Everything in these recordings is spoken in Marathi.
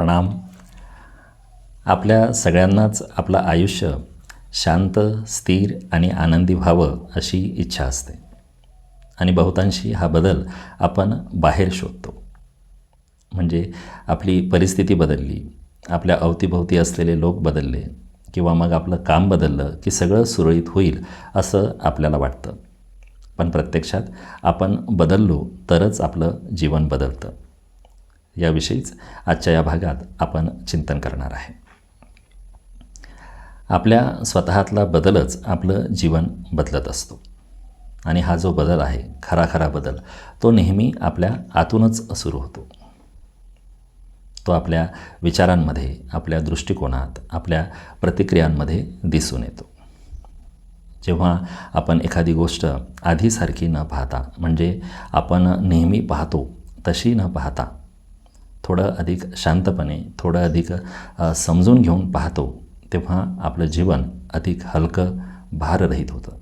प्रणाम. आपल्या सगळ्यांनाच आपलं आयुष्य शांत स्थिर आणि आनंदी व्हावं अशी इच्छा असते. आणि बहुतांशी हा बदल आपण बाहेर शोधतो. म्हणजे आपली परिस्थिती बदलली आपल्या अवतीभोवती असलेले लोक बदलले किंवा मग आपलं काम बदललं की सगळं सुरळीत होईल असं आपल्याला वाटतं. पण प्रत्यक्षात आपण बदललो तरच आपलं जीवन बदलतं. याविषयीच आजच्या या भागात आपण चिंतन करणार आहे. आपल्या स्वतःतला बदलच आपलं जीवन बदलत असतो. आणि हा जो बदल आहे खरा खरा बदल तो नेहमी आपल्या आतूनच सुरू होतो. तो आपल्या विचारांमध्ये आपल्या दृष्टिकोनात आपल्या प्रतिक्रियांमध्ये दिसून येतो. जेव्हा आपण एखादी गोष्ट आधीसारखी न पाहता म्हणजे आपण नेहमी पाहतो तशी न पाहता थोडं अधिक शांतपणे थोडं अधिक समजून घेऊन पाहतो तेव्हा आपलं जीवन अधिक हलकं भाररहित होतं.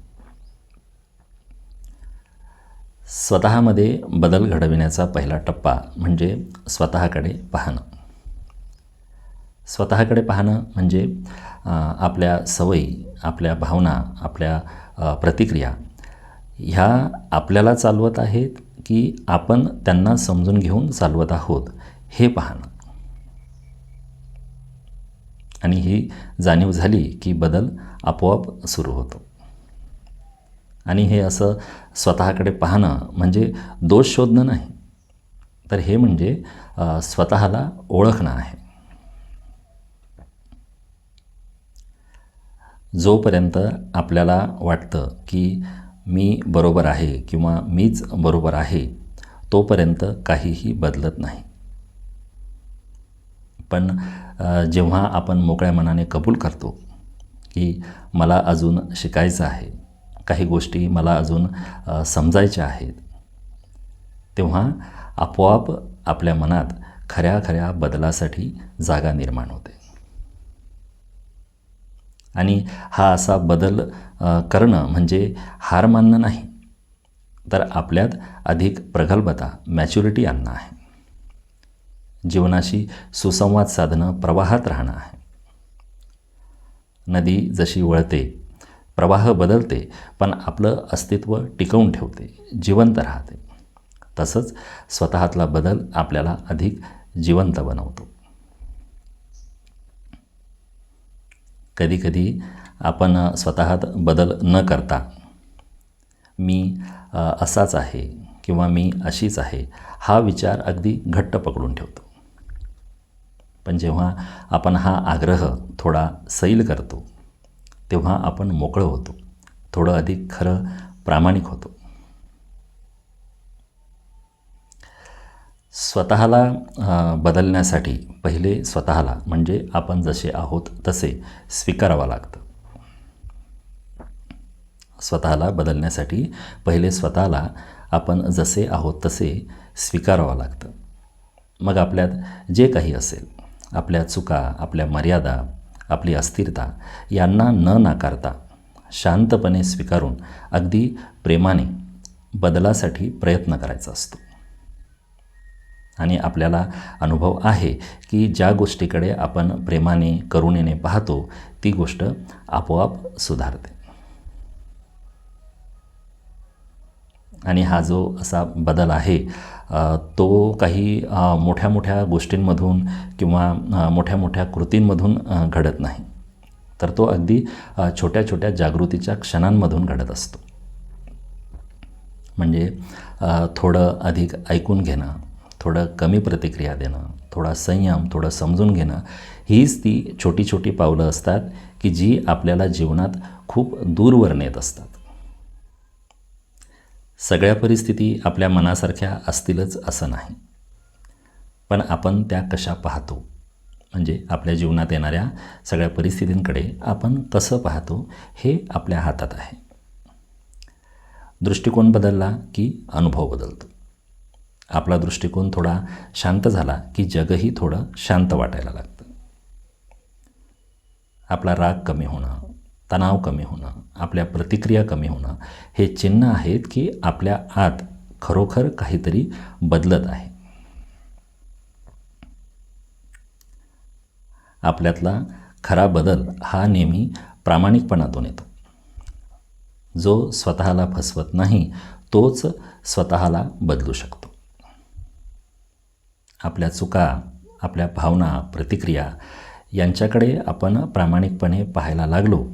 स्वतःमध्ये बदल घडविण्याचा पहिला टप्पा म्हणजे स्वतःकडे पाहणं. स्वतःकडे पाहणं म्हणजे आपल्या सवयी आपल्या भावना आपल्या प्रतिक्रिया ह्या आपल्याला चालवत आहेत की आपण त्यांना समजून घेऊन चालवत आहोत. हे पाहणं. आणि ही जाणीव झाली की बदल आपोआप सुरू होतो. आणि हे असं स्वतःकडे पाहणं म्हणजे दोष शोधणं नाही. तर हे म्हणजे स्वतःला ओळखणं आहे. जोपर्यंत आपल्याला वाटतं की मी बरोबर आहे किंवा मीच बरोबर आहे तोपर्यंत काहीही बदलत नाही. पण जेव्हा आपण मोकळ्या मनाने कबूल करतो की मला अजून शिकायचं आहे काही गोष्टी मला अजून समजायच्या आहेत तेव्हा आपोआप आपल्या मनात खऱ्या खऱ्या बदलासाठी जागा निर्माण होते. आणि हा असा बदल करणं म्हणजे हार मानणं नाही तर आपल्यात अधिक प्रगल्भता मॅच्युरिटी आणणं आहे. जीवनाशी सुसंवाद साधणं प्रवाहात राहणं आहे. नदी जशी वळते प्रवाह बदलते पण आपलं अस्तित्व टिकवून ठेवते जिवंत राहते. तसंच स्वतःतला बदल आपल्याला अधिक जिवंत बनवतो. कधीकधी आपण स्वतःत बदल न करता मी असाच आहे किंवा मी अशीच आहे हा विचार अगदी घट्ट पकडून ठेवतो. पण जेव्हा आपण हा आग्रह थोडा सैल करतो तेव्हा आपण मोकळं होतो थोडं अधिक खरं प्रामाणिक होतो. स्वतःला बदलण्यासाठी पहिले स्वतःला म्हणजे आपण जसे आहोत तसे स्वीकारावं लागतं. स्वतःला बदलण्यासाठी पहिले स्वतःला आपण जसे आहोत तसे स्वीकारावं लागतं. मग आपल्यात जे काही असेल आपल्या चुका आपल्या मर्यादा आपली अस्थिरता यांना न नाकारता शांतपणे स्वीकारून अगदी प्रेमाने बदलासाठी प्रयत्न करायचा असतो. आणि आपल्याला अनुभव आहे की ज्या गोष्टीकडे आपण प्रेमाने करुणेने पाहतो ती गोष्ट आपोआप सुधारते. आणि हा जो असा बदल आहे तो काही मोठ्या मोठ्या गोष्टींमधून किंवा मोठ्या मोठ्या कृतींमधून घडत नाही. तर तो अगदी छोट्या छोट्या जागृतीच्या क्षणांमधून घडत असतो. म्हणजे थोडं अधिक ऐकून घेणं थोडं कमी प्रतिक्रिया देणं थोडा संयम थोडं समजून घेणं हीच ती छोटी छोटी पावलं असतात की जी आपल्याला जीवनात खूप दूरवर नेत असतात. सगळ्या परिस्थिती आपल्या मनासारख्या असतीलच असं नाही. पण आपण त्या कशा पाहतो? म्हणजे आपल्या जीवनात येणाऱ्या सगळ्या परिस्थितींकडे आपण कसं पाहतो हे आपल्या हातात आहे. दृष्टिकोन बदलला की अनुभव बदलतो. आपला दृष्टिकोन थोडा शांत झाला की जगही थोडं शांत वाटायला लागतं. आपला राग कमी होणं तणाव कमी होणं आपल्या प्रतिक्रिया कमी होणं हे चिन्ह आहेत की आपल्या आत खरोखर काहीतरी बदलत आहे. आपल्यातला खरा बदल हा नेहमी प्रामाणिकपणातून येतो. जो स्वतःला फसवत नाही तोच स्वतःला बदलू शकतो. आपल्या चुका आपल्या भावना प्रतिक्रिया यांच्याकडे आपण प्रामाणिकपणे पाहायला लागलो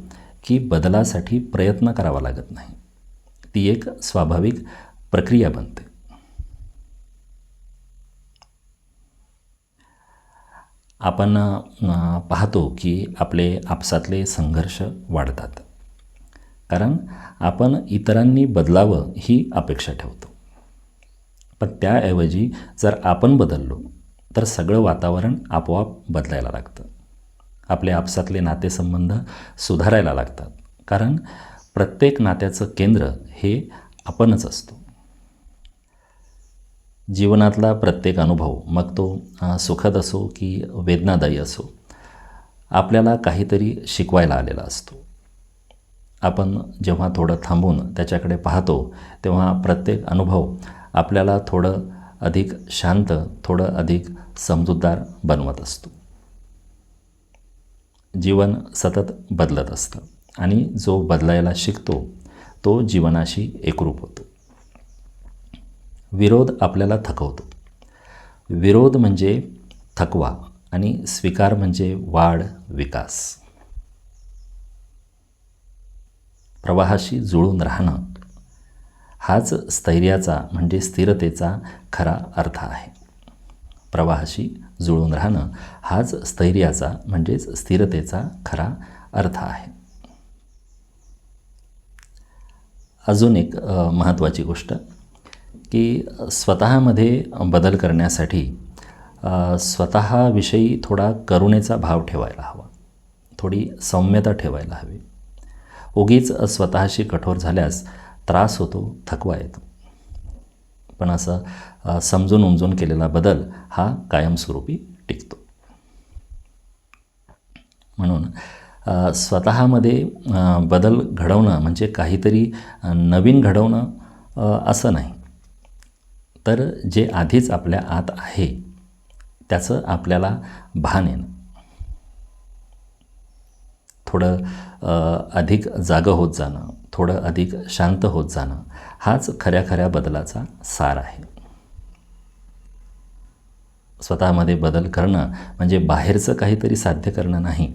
की बदलासाठी प्रयत्न करावा लागत नाही. ती एक स्वाभाविक प्रक्रिया बनते. आपण पाहतो की आपले आपसातले संघर्ष वाढतात. कारण आपण इतरांनी बदलावं ही अपेक्षा ठेवतो. पण त्याऐवजी जर आपण बदललो तर सगळं वातावरण आपोआप बदलायला लागतं. आपले आपसातले नातेसंबंध सुधारायला लागतात. कारण प्रत्येक नात्याचं केंद्र हे आपणच असतो. जीवनातला प्रत्येक अनुभव मग तो सुखद असो की वेदनादायी असो आपल्याला काहीतरी शिकवायला आलेला असतो. आपण जेव्हा थोडं थांबून त्याच्याकडे पाहतो तेव्हा प्रत्येक अनुभव आपल्याला थोडं अधिक शांत थोडं अधिक समजूतदार बनवत असतो. जीवन सतत बदलत असतं आणि जो बदलायला शिकतो तो जीवनाशी एकरूप होतो. विरोध आपल्याला थकवतो. विरोध म्हणजे थकवा आणि स्वीकार म्हणजे वाढ विकास. प्रवाहाशी जुळून राहणं हाच स्थैर्याचा म्हणजे स्थिरतेचा खरा अर्थ आहे. प्रवाहाशी जुळून राहणं हाच स्थैर्याचा म्हणजेच स्थिरतेचा खरा अर्थ आहे. अजून एक महत्त्वाची गोष्ट की स्वतःमध्ये बदल करण्यासाठी स्वतःविषयी थोडा करुणेचा भाव ठेवायला हवा. थोडी सौम्यता ठेवायला हवी. उगीच स्वतःशी कठोर झाल्यास त्रास होतो थकवा येतो. पण असं समजून उमजून केलेला बदल हा कायमस्वरूपी टिकतो. म्हणून स्वतःमध्ये बदल घडवणं म्हणजे काहीतरी नवीन घडवणं असं नाही. तर जे आधीच आपल्या आत आहे त्याचं आपल्याला भान येणं. थोडं अधिक जागं होत जाणं थोडं अधिक शांत होत जाणं हाच खऱ्या खऱ्या बदलाचा सार आहे. स्वतःमध्ये बदल करणं म्हणजे बाहेरचं काहीतरी साध्य करणं नाही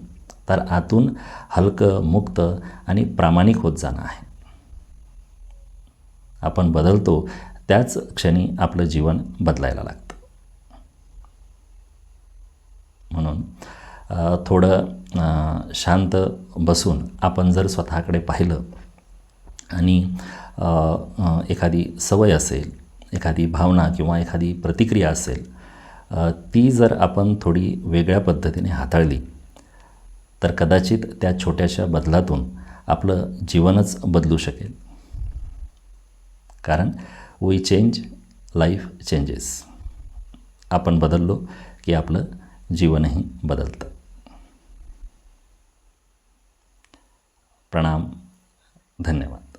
तर आतून हलकं मुक्त आणि प्रामाणिक होत जाणं आहे. आपण बदलतो त्याच क्षणी आपलं जीवन बदलायला लागतं. म्हणून थोडं शांत बसून आपण जर स्वतःकडे पाहिलं आणि एखादी सवय असेल एखादी भावना किंवा एखादी प्रतिक्रिया असेल ती जर आपण थोडी वेगळ्या पद्धतीने हाताळली तर कदाचित त्या छोट्याशा बदलातून आपलं जीवनच बदलू शकेल. कारण वी चेंज लाईफ चेंजेस आपण बदललो की आपलं जीवनही बदलतं. प्रणाम धन्यवाद